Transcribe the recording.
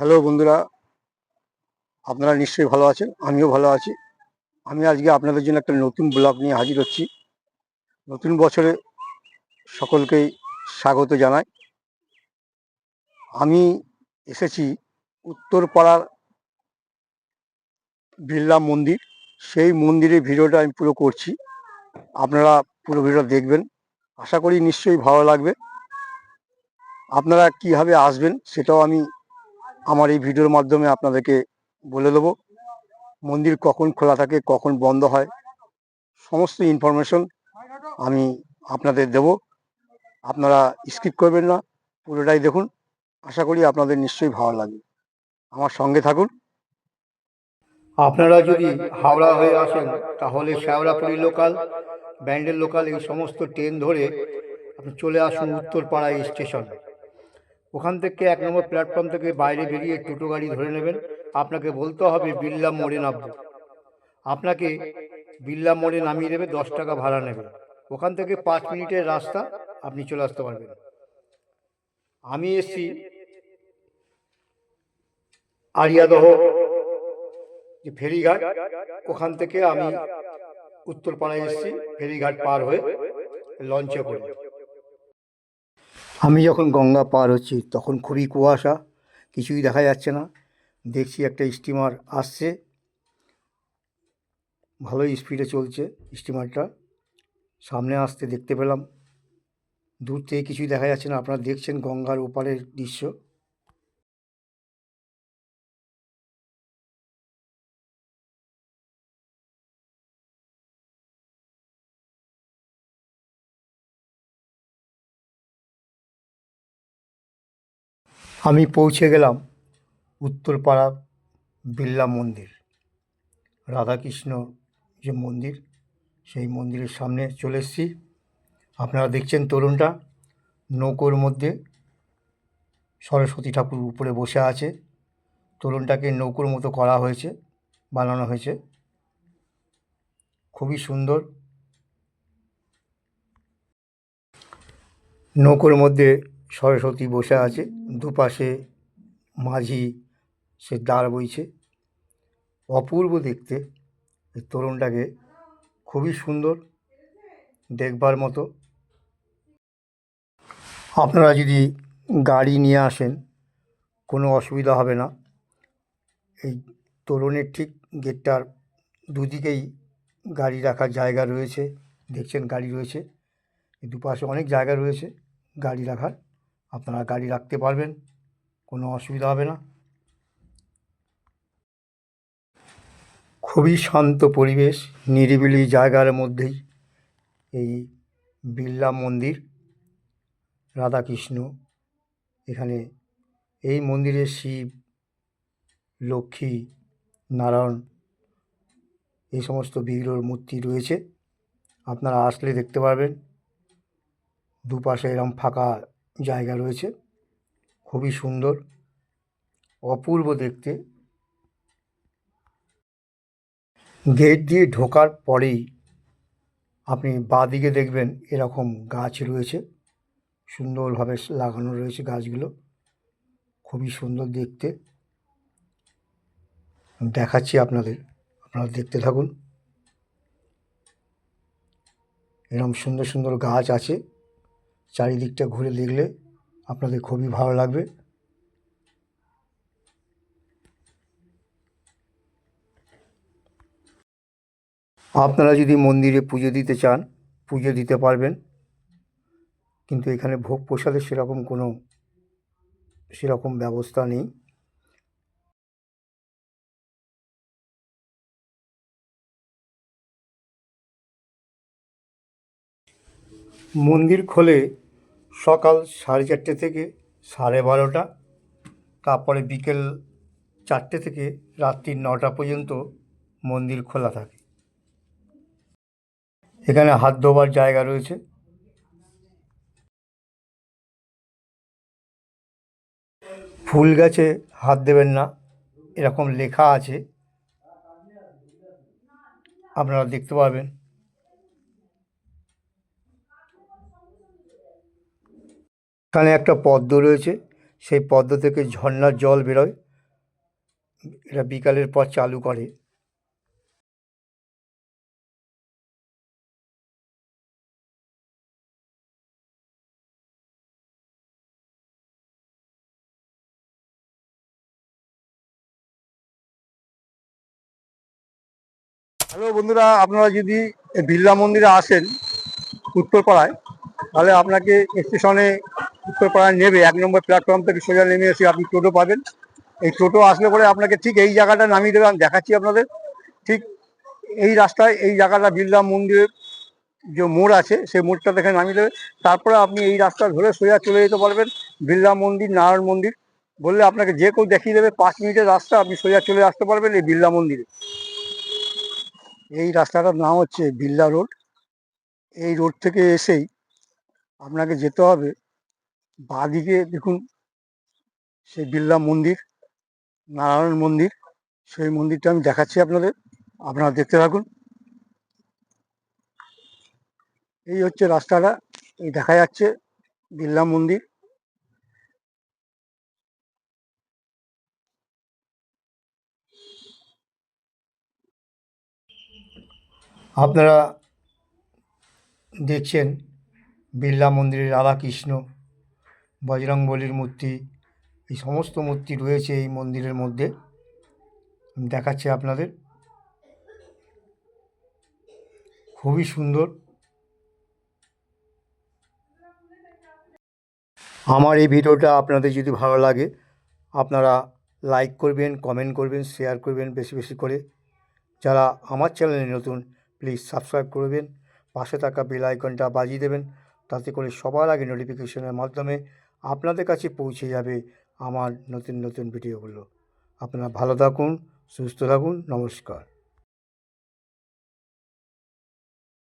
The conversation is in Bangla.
হ্যালো বন্ধুরা, আপনারা নিশ্চয়ই ভালো আছেন, আমিও ভালো আছি। আমি আজকে আপনাদের জন্য একটা নতুন ব্লগ নিয়ে হাজির হচ্ছি। নতুন বছরে সকলকেই স্বাগত জানাই। আমি এসেছি উত্তরপাড়ার বিড়লা মন্দির। সেই মন্দিরের ভিডিওটা আমি পুরো করছি। আপনারা পুরো ভিডিও দেখবেন। আশা করি নিশ্চয়ই ভালো লাগবে। আপনারা কীভাবে আসবেন সেটাও আমি আমার এই ভিডিওর মাধ্যমে আপনাদেরকে বলে দেবো, মন্দির কখন খোলা থাকে, কখন বন্ধ হয়, সমস্ত ইনফরমেশন আমি আপনাদের দেব। আপনারা স্কিপ করবেন না, পুরোটাই দেখুন। আশা করি আপনাদের নিশ্চয়ই ভালো লাগবে। আমার সঙ্গে থাকুন। আপনারা যদি হাওড়া হয়ে আসেন, তাহলে শেওড়াপুরি লোকাল ব্যান্ডেল লোকাল এই সমস্ত ট্রেন ধরে আপনি চলে আসুন উত্তরপাড়া স্টেশন ওখান থেকে এক নম্বর প্ল্যাটফর্ম থেকে বাইরে বেরিয়ে টোটো গাড়ি ধরে নেবেন। আপনাকে বলতে হবে বিল্লা মোড়ে নামবো আপনাকে বিল্লা মোড়ে নামিয়ে দেবে, দশ টাকা ভাড়া নেবে। ওখান থেকে পাঁচ মিনিটের রাস্তা আপনি চলে আসতে পারবেন। আমি এসছি আরিয়াদহ যে ফেরিঘাট। ওখান থেকে আমি উত্তরপাড়ায় এসেছি, ফেরিঘাট পার হয়ে লঞ্চে করে। আমি যখন গঙ্গা পার হচ্ছি, তখন খুবই কুয়াশা, কিছুই দেখা যাচ্ছে না। দেখছি একটা স্টিমার আসছে। ভালোই স্পিডে চলছে স্টিমারটা। সামনে আসতে দেখতে পেলাম। দূর থেকে কিছুই দেখা যাচ্ছে না। আপনারা দেখছেন গঙ্গার ওপারের দৃশ্য। আমি পৌঁছে গেলাম উত্তরপাড়া বিড়লা মন্দির। রাধাকৃষ্ণ যে মন্দির, সেই মন্দিরের সামনে চলে এসেছি। আপনারা দেখছেন তরুণটা নৌকোর মধ্যে সরস্বতী ঠাকুর উপরে বসে আছে। তরুণটাকে নৌকোর মতো করা হয়েছে, বানানো হয়েছে। খুবই সুন্দর। নৌকোর মধ্যে সরস্বতী বসে আছে, দুপাশে মাঝি, সে দাঁড় বইছে। অপূর্ব দেখতে, এই তরুণটাকে খুবই সুন্দর দেখবার মতো। আপনারা যদি গাড়ি নিয়ে আসেন, কোনো অসুবিধা হবে না। এই তরুণের ঠিক গেটটার দুদিকেই গাড়ি রাখার জায়গা রয়েছে। দেখছেন গাড়ি রয়েছে। দুপাশে অনেক জায়গা রয়েছে গাড়ি রাখার। আপনারা গাড়ি রাখতে পারবেন, কোনো অসুবিধা হবে না। খুবই শান্ত পরিবেশ, নিরিবিলি জায়গার মধ্যেই এই বিড়লা মন্দির, রাধাকৃষ্ণ এখানে, এই মন্দিরে শিব, লক্ষ্মী, নারায়ণ, এই সমস্ত বিগ্রহর মূর্তি রয়েছে। আপনারা আসলে দেখতে পারবেন, দুপাশে এরম ফাঁকা জায়গা রয়েছে। খুবই সুন্দর, অপূর্ব দেখতে। গেট দিয়ে ঢোকার পরেই আপনি বাঁদিকে দেখবেন এরকম গাছ রয়েছে। সুন্দরভাবে লাগানো রয়েছে গাছগুলো। খুবই সুন্দর দেখতে। দেখাচ্ছি আপনাদের, আপনারা দেখতে থাকুন। এরকম সুন্দর সুন্দর গাছ আছে। চারিদিকটা ঘুরে দেখলে আপনাদের খুবই ভালো লাগবে। আপনারা যদি মন্দিরে পুজো দিতে চান, পুজো দিতে পারবেন। কিন্তু এখানে ভোগ প্রসাদের সেরকম কোনো, সেরকম ব্যবস্থা নেই। মন্দির খোলে সকাল সাড়ে চারটে থেকে সাড়ে বারোটা, তারপরে বিকেল চারটে থেকে রাত্রি নটা পর্যন্ত মন্দির খোলা থাকে। এখানে হাত ধোবার জায়গা রয়েছে। ফুল গাছে হাত দেবেন না, এরকম লেখা আছে। আপনারা দেখতে পাবেন এখানে একটা পদ্ম রয়েছে। সেই পদ্ম থেকে ঝর্ণার জল বেরোয়। এটা বিকালের পর চালু করে। হ্যালো বন্ধুরা, আপনারা যদি বিড়লা মন্দিরে আসেন উত্তরপাড়ায়, তাহলে আপনাকে স্টেশনে উত্তরপাড়ায় নেবে, এক নম্বর প্ল্যাটফর্ম থেকে সোজা নেমে এসে আপনি টোটো পাবেন। এই টোটো আসলে পরে আপনাকে ঠিক এই জায়গাটা নামিয়ে দেবে, আমি দেখাচ্ছি আপনাদের। ঠিক এই রাস্তায় এই জায়গাটা বিড়লা মন্দিরের যে মোড় আছে, সেই মোড়টা দেখে নামিয়ে দেবে। তারপরে আপনি এই রাস্তা ধরে সোজা চলে যেতে পারবেন, বিড়লা মন্দির, নারায়ণ মন্দির। বললে আপনাকে যে কেউ দেখিয়ে দেবে, পাঁচ মিনিটের রাস্তা আপনি সোজা চলে আসতে পারবেন এই বিড়লা মন্দিরে। এই রাস্তাটার নাম হচ্ছে বিল্লা রোড। এই রোড থেকে এসেই আপনাকে যেতে হবে বাঁদিকে দেখুন, সেই বিল্লা মন্দির, নারায়ণ মন্দির, সেই মন্দিরটা আমি দেখাচ্ছি আপনাদের, আপনারা দেখতে থাকুন। এই হচ্ছে রাস্তাটা, এই দেখা যাচ্ছে বিল্লা মন্দির। আপনারা দেখছেন বিড়লা মন্দিরে রাধাকৃষ্ণ। বজরংবলীর মূর্তি, এই সমস্ত মূর্তি রয়েছে এই মন্দিরের মধ্যে। দেখাচ্ছি আপনাদের। খুবই সুন্দর। আমার এই ভিডিওটা আপনাদের যদি ভালো লাগে, আপনারা লাইক করবেন, কমেন্ট করবেন, শেয়ার করবেন বেশি বেশি করে। যারা আমার চ্যানেলে নতুন, প্লিজ সাবস্ক্রাইব করবেন, পাশে থাকা বেল আইকনটা বাজিয়ে দেবেন, তাতে করে সবার আগে নোটিফিকেশনের মাধ্যমে আপনাদের কাছে পৌঁছে যাবে আমার নতুন নতুন ভিডিওগুলো। আপনারা ভালো থাকুন সুস্থ থাকুন নমস্কার।